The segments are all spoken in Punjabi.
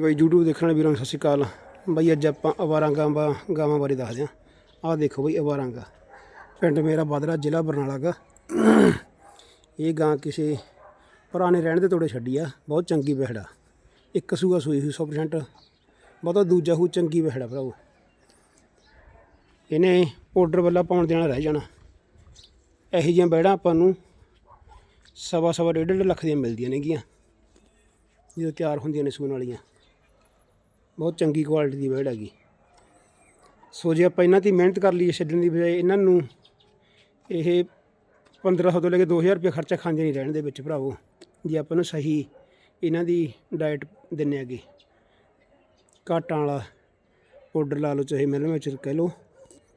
ਬਾਈ YouTube ਦੇਖਣ ਵਾਲੇ ਵੀਰਾਂ ਨੂੰ ਸਤਿ ਸ਼੍ਰੀ ਅਕਾਲ। ਬਾਈ ਅੱਜ ਆਪਾਂ ਅਵਾਰਾਂ ਗਾਵਾਂ ਗਾਵਾਂ ਬਾਰੇ ਦੱਸਦੇ ਹਾਂ। ਆਹ ਦੇਖੋ ਬਾਈ ਅਵਾਰਾਂ ਗਾ। ਪਿੰਡ ਮੇਰਾ ਬਾਦਰਾ, ਜ਼ਿਲ੍ਹਾ ਬਰਨਾਲਾ ਗਾ ਇਹ ਗਾਂ ਕਿਸੇ ਪੁਰਾਣੇ ਰਹਿਣ ਦੇ ਤੋੜੇ ਛੱਡੀ ਆ। ਬਹੁਤ ਚੰਗੀ ਬਹਿੜਾ ਇੱਕ ਸੂਆ ਸੂਈ ਹੋਈ 100% ਬਹੁਤਾ ਦੂਜਾ ਹੂ ਚੰਗੀ ਬਹਿੜਾ ਭਰਾਓ ਇਹਨੇ ਪਾਊਡਰ ਵੱਲਾ ਪਾਉਣ ਦੇਣਾ ਰਹਿ ਜਾਣਾ। ਇਹੋ ਜਿਹੀਆਂ ਬਹਿੜਾਂ ਆਪਾਂ ਨੂੰ ਸਵਾ ਸਵਾ ਡੇਢ ਡੇਢ ਲੱਖ ਦੀਆਂ ਮਿਲਦੀਆਂ ਨੇਗੀਆਂ। ਜਦੋਂ ਤਿਆਰ ਹੁੰਦੀਆਂ ਨੇ ਸੂਣ ਵਾਲੀਆਂ। ਬਹੁਤ ਚੰਗੀ ਕੁਆਲਿਟੀ ਦੀ ਬੈੜ ਹੈਗੀ। ਸੋ ਜੇ ਆਪਾਂ ਇਹਨਾਂ ਦੀ ਮਿਹਨਤ ਕਰ ਲਈਏ ਛੱਡਣ ਦੀ ਬਜਾਏ, ਇਹਨਾਂ ਨੂੰ ਇਹ 1500 ਤੋਂ ਲੈ ਕੇ 2000 ਰੁਪਏ ਖਰਚਾ ਖਾਂਦੇ ਨਹੀਂ ਰਹਿਣ ਦੇ ਵਿੱਚ ਭਰਾਵੋ, ਜੇ ਆਪਾਂ ਨੂੰ ਸਹੀ ਇਹਨਾਂ ਦੀ ਡਾਈਟ ਦਿੰਨੇ ਹੈਗੇ। ਘਾਟਾਂ ਵਾਲਾ ਪਾਊਡਰ ਲਾ ਲਓ, ਚਾਹੇ ਮਿਲਣ ਵਿੱਚ ਕਹਿ ਲਓ,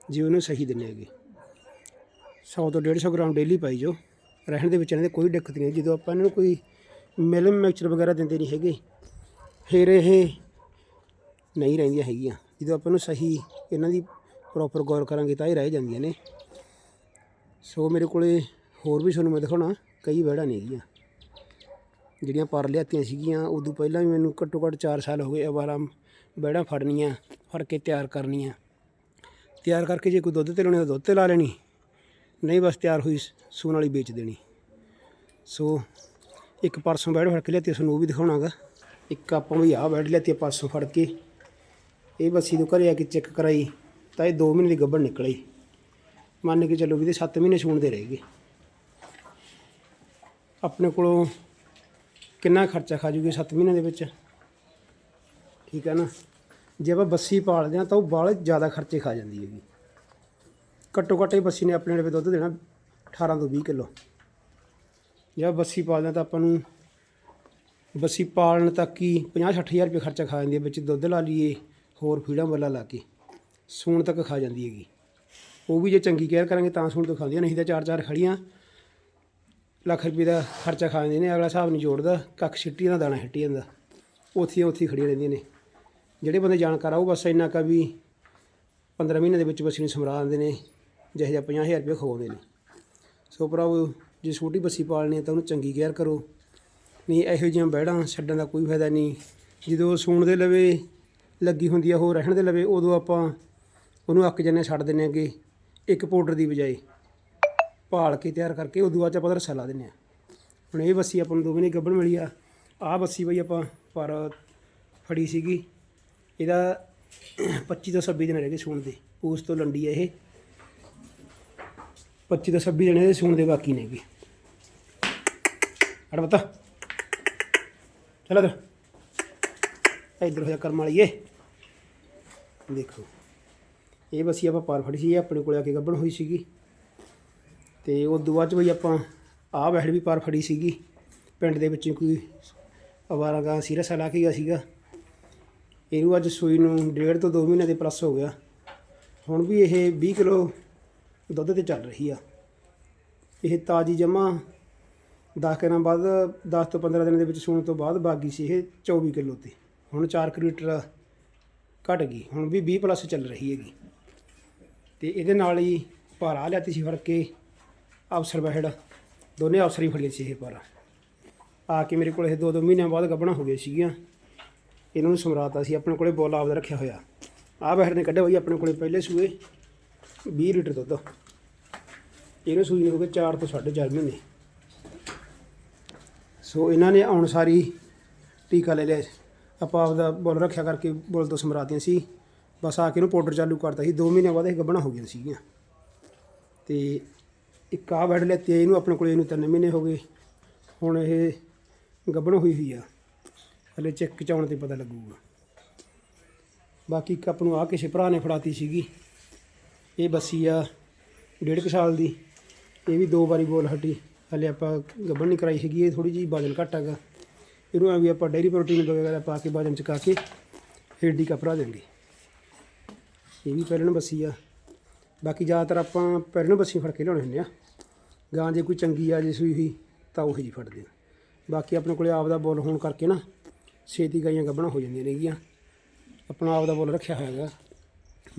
ਜੇ ਉਹਨੂੰ ਸਹੀ ਦਿੰਨੇ ਹੈਗੇ। 100 ਤੋਂ 150 ਗ੍ਰਾਮ ਡੇਲੀ ਪਾਈ ਜੋ ਰਹਿਣ ਦੇ ਵਿੱਚ ਇਹਨਾਂ ਦੇ ਕੋਈ ਦਿੱਕਤ ਨਹੀਂ ਜਦੋਂ ਆਪਾਂ ਇਹਨਾਂ ਨੂੰ ਕੋਈ ਮਿਲਮ ਮਿਕਸਚਰ ਵਗੈਰਾ ਦਿੰਦੇ ਨਹੀਂ ਹੈਗੇ, ਫਿਰ ਇਹ ਨਹੀਂ ਰਹਿੰਦੀਆਂ ਹੈਗੀਆਂ। ਜਦੋਂ ਆਪਾਂ ਨੂੰ ਸਹੀ ਇਹਨਾਂ ਦੀ ਪ੍ਰੋਪਰ ਗੌਰ ਕਰਾਂਗੇ ਤਾਂ ਇਹ ਰਹਿ ਜਾਂਦੀਆਂ ਨੇ। ਸੋ ਮੇਰੇ ਕੋਲੇ ਹੋਰ ਵੀ ਤੁਹਾਨੂੰ ਮੈਂ ਦਿਖਾਉਣਾ, ਕਈ ਵਹਿੜਾਂ ਨੇਗੀਆਂ ਜਿਹੜੀਆਂ ਪਰ ਲਿਆਤੀਆਂ ਸੀਗੀਆਂ, ਉਦੋਂ ਪਹਿਲਾਂ ਵੀ ਮੈਨੂੰ ਘੱਟੋ ਘੱਟ 4 ਸਾਲ ਹੋ ਗਏ ਅਵਾਰਾਂ ਵਹਿੜਾਂ ਫੜਨੀਆਂ, ਫੜ ਕੇ ਤਿਆਰ ਕਰਨੀਆਂ। ਤਿਆਰ ਕਰਕੇ ਜੇ ਕੋਈ ਦੁੱਧ ਤੇ ਲਾਉਣੀ ਤਾਂ ਦੁੱਧ ਤੇ ਲਾ ਲੈਣੀ, ਨਹੀਂ ਬਸ ਤਿਆਰ ਹੋਈ ਸੂਣ ਵਾਲੀ ਵੇਚ ਦੇਣੀ। ਸੋ ਇੱਕ ਪਰਸੋਂ ਬੈਠ ਫੜ ਕੇ ਲਿਆਤੀ, ਤੁਹਾਨੂੰ ਉਹ ਵੀ ਦਿਖਾਉਣਾਗਾ। ਇੱਕ ਆਪਾਂ ਵੀ ਆਹ ਬੈਠ ਲਿਆਤੀ ਪਰਸੋਂ ਫੜ ਕੇ। ਇਹ ਬੱਸੀ ਤੋਂ ਘਰੇ ਆ ਕੇ ਚੈੱਕ ਕਰਾਈ, ਤਾਂ ਇਹ 2 ਮਹੀਨੇ ਦੀ ਗੱਭਣ ਨਿਕਲੀ। ਮੰਨ ਕੇ ਚੱਲੋ ਵੀ ਤੇ 7 ਮਹੀਨੇ ਸੂਣ ਦੇ ਰਹਿ ਗਏ। ਆਪਣੇ ਕੋਲੋਂ ਕਿੰਨਾ ਖਰਚਾ ਖਾ ਜੂਗੀ 7 ਮਹੀਨੇ ਦੇ ਵਿੱਚ? ਠੀਕ ਹੈ ਨਾ? ਜੇ ਆਪਾਂ ਬੱਸੀ ਪਾਲਦੇ ਹਾਂ ਤਾਂ ਉਹ ਬਾਲ ਜ਼ਿਆਦਾ ਖਰਚੇ ਖਾ ਜਾਂਦੀ ਹੈਗੀ। ਘੱਟੋ ਘੱਟ ਇਹ ਬੱਸੀ ਨੇ ਆਪਣੇ ਲਈ ਦੁੱਧ ਦੇਣਾ 18 ਤੋਂ 20 ਕਿਲੋ। ਜੇ ਆਪਾਂ ਬੱਸੀ ਪਾਲਦੇ ਹਾਂ ਤਾਂ ਆਪਾਂ ਨੂੰ ਬੱਸੀ ਪਾਲਣ ਤੱਕ ਹੀ 50 ਹਜ਼ਾਰ ਰੁਪਏ ਖਰਚਾ ਖਾ ਜਾਂਦੀ ਹੈ, ਵਿੱਚ ਦੁੱਧ ਲਾ ਲਈਏ ਹੋਰ ਫੀਡਾਂ ਵੱਲਾ ਲਾ ਕੇ ਸੂਣ ਤੱਕ ਖਾ ਜਾਂਦੀ ਹੈਗੀ। ਉਹ ਵੀ ਜੇ ਚੰਗੀ ਕੇਅਰ ਕਰਾਂਗੇ ਤਾਂ ਸੂਣ ਤੋਂ ਖਾਂਦੀਆਂ, ਨਹੀਂ ਤਾਂ ਚਾਰ ਚਾਰ ਖੜੀਆਂ, ਲੱਖ ਰੁਪਏ ਦਾ ਖਰਚਾ ਖਾ ਜਾਂਦੇ ਨੇ, ਅਗਲਾ ਹਿਸਾਬ ਨਹੀਂ ਜੋੜਦਾ, ਕੱਖ ਛਿੱਟੀ ਦਾ ਦਾਣਾ ਛਿੱਟੀ ਜਾਂਦਾ। ਉੱਥੇ ਉੱਥੇ ਹੀ ਖੜੀਆਂ ਰਹਿੰਦੀਆਂ ਨੇ। ਜਿਹੜੇ ਬੰਦੇ ਜਾਣਕਾਰ ਆ, ਉਹ ਬਸ ਇੰਨਾ ਕਾ ਵੀ 15 ਮਹੀਨੇ ਦੇ ਵਿੱਚ ਬੱਸੀ ਨੂੰ ਸਮਰਾ ਦਿੰਦੇ ਨੇ, ਜਿਹੇ ਜਿਹਾ 50000 ਰੁਪਏ ਖਵਾਉਂਦੇ ਨੇ। ਸੋ ਭਰਾਵੋ, ਜੇ ਛੋਟੀ ਬੱਸੀ ਪਾਲਣੀ ਹੈ ਤਾਂ ਉਹਨੂੰ ਚੰਗੀ ਕੇਅਰ ਕਰੋ। ਨਹੀਂ ਇਹੋ ਜਿਹੀਆਂ ਬੈੜਾਂ ਛੱਡਣ ਦਾ ਕੋਈ ਫਾਇਦਾ ਨਹੀਂ। ਜਦੋਂ ਸੂਣ ਦੇ ਲਵੇ ਲੱਗੀ ਹੁੰਦੀ ਆ, ਉਹ ਰਹਿਣ ਦੇ ਲਵੇ, ਉਦੋਂ ਆਪਾਂ ਉਹਨੂੰ ਅੱਕ ਜੰਨੇ ਛੱਡ ਦਿੰਨੇ ਆਗੇ ਇੱਕ ਪਾਊਡਰ ਦੀ ਬਜਾਏ। ਭਾਲ ਕੇ ਤਿਆਰ ਕਰਕੇ, ਉਦੋਂ ਬਾਅਦ 'ਚ ਆਪਾਂ ਉਹਦਾ ਰੱਸਾ ਲਾ ਦਿੰਨੇ ਆ ਹੁਣ ਇਹ ਬੱਸੀ ਆਪਾਂ ਨੂੰ ਦੋਵੇਂ ਮਹੀਨੇ ਗੱਭਣ ਮਿਲੀ ਆ। ਆਹ ਬੱਸੀ ਬਈ ਆਪਾਂ ਪਰ ਫੜੀ ਸੀਗੀ। ਇਹਦਾ 25 ਤੋਂ 26 ਦਿਨ ਰਹਿ ਗਏ ਸੂਣ ਦੇ। ਉਸ ਤੋਂ ਲੰਡੀ ਆ ਇਹ। 25 ਤੋਂ 26 ਦਿਨ ਇਹਦੇ ਸੂਣ ਦੇ ਬਾਕੀ ਨੇਗੇ ਹਟ ਬਤਾ। ਚਲ ਇਧਰ। ਇਧਰ ਹੋਇਆ ਕਰਮ ਵਾਲੀਏ। ਦੇਖੋ। ਇਹ ਬਸੀ ਆਪਾਂ ਪਾਰ ਫੜੀ ਸੀ, ਇਹ ਆਪਣੇ ਕੋਲ ਆ ਕੇ ਗੱਭਣ ਹੋਈ ਸੀਗੀ। ਤੇ ਉਹ ਤੋਂ ਬਾਅਦ ਚ ਬਈ ਆਪਾਂ ਆਹ ਬੈਠ ਵੀ ਪਾਰ ਫੜੀ ਸੀਗੀ। ਪਿੰਡ ਦੇ ਵਿੱਚ ਕੋਈ ਅਵਾਰਾ ਗਾਂ ਸੀਰਸ ਲਾ ਕੇ ਗਿਆ ਸੀਗਾ। ਇਹਨੂੰ ਅੱਜ ਸੂਈ ਨੂੰ ਡੇਢ ਤੋਂ 2 ਮਹੀਨੇ ਦੇ ਪਲੱਸ ਹੋ ਗਿਆ। ਹੁਣ ਵੀ ਇਹ 20 ਕਿਲੋ ਦੁੱਧ ਤੇ ਚੱਲ ਰਹੀ ਆ। ਇਹ ਤਾਜੀ ਜਮਾ 10 ਦਿਨਾਂ ਬਾਅਦ 10 ਤੋਂ 15 ਦਿਨਾਂ ਦੇ ਵਿੱਚ ਸੂਣ ਤੋਂ ਬਾਅਦ ਬਾਗੀ ਸੀ ਇਹ 24 ਕਿਲੋ ਤੇ। ਹੁਣ 4 ਲੀਟਰ ਘਟ ਗਈ, ਹੁਣ ਵੀ 20 ਪਲੱਸ ਚੱਲ ਰਹੀ ਹੈਗੀ। ਤੇ ਇਹਦੇ ਨਾਲ ਹੀ ਭਾਰਾ ਲਿਆਤੀ ਸੀ ਫੜ ਕੇ ਅਫਸਰ ਬਹਿੜ, ਦੋਨੇ ਅਫਸਰ ਹੀ ਫੜੇ ਸੀ ਇਹ ਭਾਰਾ। ਆ ਕੇ ਮੇਰੇ ਕੋਲ ਇਹ ਦੋ ਦੋ ਮਹੀਨਿਆਂ ਬਾਅਦ ਗੱਭਣਾ ਹੋ ਗਏ ਸੀਗੀਆਂ। ਇਹਨਾਂ ਨੂੰ ਸਮਰਾਤਾ ਸੀ, ਆਪਣੇ ਕੋਲੇ ਬੋਲਾ ਆਪਦਾ ਰੱਖਿਆ ਹੋਇਆ। ਆਹ ਬਹਿੜ ਨੇ ਕੱਢਿਆ ਹੋਈ ਆਪਣੇ ਕੋਲੇ ਪਹਿਲੇ ਸੂਏ 20 ਲੀਟਰ ਦੁੱਧ। ਇਹਨੂੰ ਸੂਈ ਨੂੰ ਹੋ ਗਏ 4 ਤੋਂ 4.5 ਮਹੀਨੇ। ਸੋ ਇਹਨਾਂ ਨੇ ਆਉਣ ਸਾਰੀ ਟੀਕਾ ਲੈ ਲਿਆ। ਆਪਾਂ ਆਪਦਾ ਬੁੱਲ ਰੱਖਿਆ ਕਰਕੇ ਬੁੱਲ ਤੋਂ ਸਮਰਾਤੀਆਂ ਸੀ। ਬਸ ਆ ਕੇ ਇਹਨੂੰ ਪਾਊਡਰ ਚਾਲੂ ਕਰਤਾ ਸੀ। 2 ਮਹੀਨੇ ਬਾਅਦ ਇਹ ਗੱਭਣਾ ਹੋ ਗਈਆਂ ਸੀਗੀਆਂ। ਤੇ ਇੱਕ ਆ ਬੈਡ ਲੈਤੀ ਇਹਨੂੰ ਆਪਣੇ ਕੋਲ ਇਹਨੂੰ 3 ਮਹੀਨੇ ਹੋ ਗਏ। ਹੁਣ ਇਹ ਗੱਬਣ ਹੋਈ ਹੋਈ ਆ। ਹਲੇ ਚੈੱਕ ਚਾਉਣ ਤੇ ਪਤਾ ਲੱਗੂਗਾ। ਬਾਕੀ ਇੱਕ ਆਪ ਨੂੰ ਆ ਕਿਸੇ ਭਰਾ ਨੇ ਫੜਾਤੀ ਸੀਗੀ। ਇਹ ਬੱਸੀ ਆ ਡੇਢ ਕੁ ਸਾਲ ਦੀ। ਇਹ ਵੀ ਦੋ ਵਾਰੀ ਬੋਲ ਹਟੀ। ਹਲੇ ਆਪਾਂ ਗੱਬਣ ਨਹੀਂ ਕਰਾਈ ਹੈਗੀ, ਇਹ ਥੋੜੀ ਜਿਹੀ ਵਜਨ ਘੱਟ ਹੈਗਾ। ਇਹਨੂੰ ਐਵੇਂ ਆਪਾਂ ਡੇਰੀ ਪ੍ਰੋਟੀਨ ਵਗੈਰਾ ਪਾ ਕੇ ਵਜਨ ਚਕਾ ਕੇ ਹੇਡੀ ਡੀ ਕਪੜਾ ਦੇਂਗੇ ਇਹ ਵੀ ਪਹਿਲਾਂ ਬੱਸੀ ਆ। ਬਾਕੀ ਜ਼ਿਆਦਾਤਰ ਆਪਾਂ ਪਹਿਲਾਂ ਬੱਸੀ ਫੜ ਕੇ ਲਿਆਉਣੇ ਹੁੰਦੇ ਆ। ਗਾਂ ਜੇ ਕੋਈ ਚੰਗੀ ਆ, ਜੇ ਸੂਈ ਹੋਈ, ਤਾਂ ਉਹ ਜੀ ਫੜਦੇ ਆ ਬਾਕੀ ਆਪਣੇ ਕੋਲੇ ਆਪ ਦਾ ਬੋਲ ਹੋਣ ਕਰਕੇ ਨਾ, ਛੇਤੀ ਗਾਈਆਂ ਗੱਭਣਾ ਹੋ ਜਾਂਦੀਆਂ ਨੇਗੀਆਂ। ਆਪਣਾ ਆਪ ਦਾ ਬੋਲ ਰੱਖਿਆ ਹੋਇਆ ਹੈਗਾ।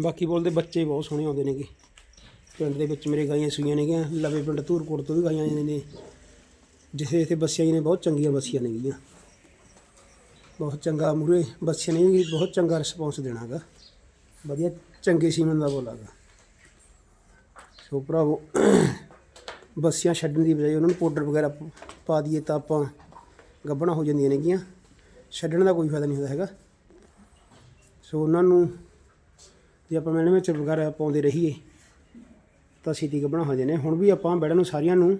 ਬਾਕੀ ਬੋਲ ਦੇ ਬੱਚੇ ਬਹੁਤ ਸੋਹਣੇ ਆਉਂਦੇ ਨੇਗੇ। ਪਿੰਡ ਦੇ ਵਿੱਚ ਮੇਰੇ ਗਾਈਆਂ ਸੂਈਆਂ ਨੇਗੀਆਂ, ਲਵੇ ਪਿੰਡ ਧੂਰਕੋਟ ਤੋਂ ਵੀ ਗਾਈਆਂ ਆਈਆਂ ਨੇ ਜਿੱਥੇ ਇੱਥੇ ਬੱਸੀਆਂ ਨੇ, ਬਹੁਤ ਚੰਗੀਆਂ ਬੱਸੀਆਂ ਨੇਗੀਆਂ। ਬਹੁਤ ਚੰਗਾ ਮੂਰੇ ਬੱਚੇ ਨੇ ਵੀ ਬਹੁਤ ਚੰਗਾ ਰਿਸਪੌਂਸ ਦੇਣਾਗਾ। ਵਧੀਆ ਚੰਗੇ ਸੀਮਨ ਦਾ ਬੋਲਾਗਾ। ਸੋ ਭਰਾਵੋ, ਬੱਸੀਆਂ ਛੱਡਣ ਦੀ ਬਜਾਏ ਉਹਨਾਂ ਨੂੰ ਪਾਊਡਰ ਵਗੈਰਾ ਪਾ ਦਈਏ ਤਾਂ ਆਪਾਂ ਗੱਭਣਾ ਹੋ ਜਾਂਦੀਆਂ ਨੇਗੀਆਂ। ਛੱਡਣ ਦਾ ਕੋਈ ਫਾਇਦਾ ਨਹੀਂ ਹੁੰਦਾ ਹੈਗਾ। ਸੋ ਉਹਨਾਂ ਨੂੰ ਜੇ ਆਪਾਂ ਮੈਨੇ ਵਿੱਚ ਵਗੈਰਾ ਪਾਉਂਦੇ ਰਹੀਏ, ਤਾਂ ਸੀਤੀ ਗੱਭਣਾ ਹੋ ਜਾਂਦੇ ਨੇ ਹੁਣ ਵੀ ਆਪਾਂ ਬੈੜਾਂ ਨੂੰ ਸਾਰੀਆਂ ਨੂੰ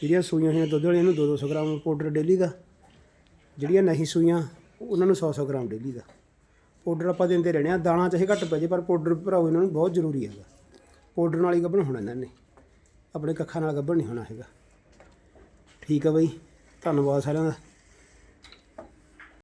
ਜਿਹੜੀਆਂ ਸੂਈਆਂ ਹੋਈਆਂ ਦੁੱਧ ਵਾਲੀਆਂ ਨੂੰ 2-200 ਗ੍ਰਾਮ ਪਾਊਡਰ ਡੇਲੀ ਦਾ ਜਿਹੜੀਆਂ ਨਹੀਂ ਸੂਈਆਂ, ਉਹਨਾਂ ਨੂੰ 100-100 ਗ੍ਰਾਮ ਡੇਲੀ ਦਾ। ਪਾਊਡਰ ਆਪਾਂ ਦਿੰਦੇ ਰਹਿਣੇ ਆ ਦਾਣਾ ਚਾਹੇ ਘੱਟ ਪੈ ਜੇ, ਪਰ ਪਾਊਡਰ ਭਰਾਓ, ਇਹਨਾਂ ਨੂੰ ਬਹੁਤ ਜ਼ਰੂਰੀ ਹੈਗਾ। ਪਾਊਡਰ ਨਾਲ ਹੀ ਗੱਭਣ ਹੋਣਾ ਇਹਨਾਂ ਨੇ। ਆਪਣੇ ਕੱਖਾਂ ਨਾਲ ਗੱਭਣ ਨਹੀਂ ਹੋਣਾ ਹੈਗਾ। ਠੀਕ ਆ ਬਈ, ਧੰਨਵਾਦ ਸਾਰਿਆਂ ਦਾ।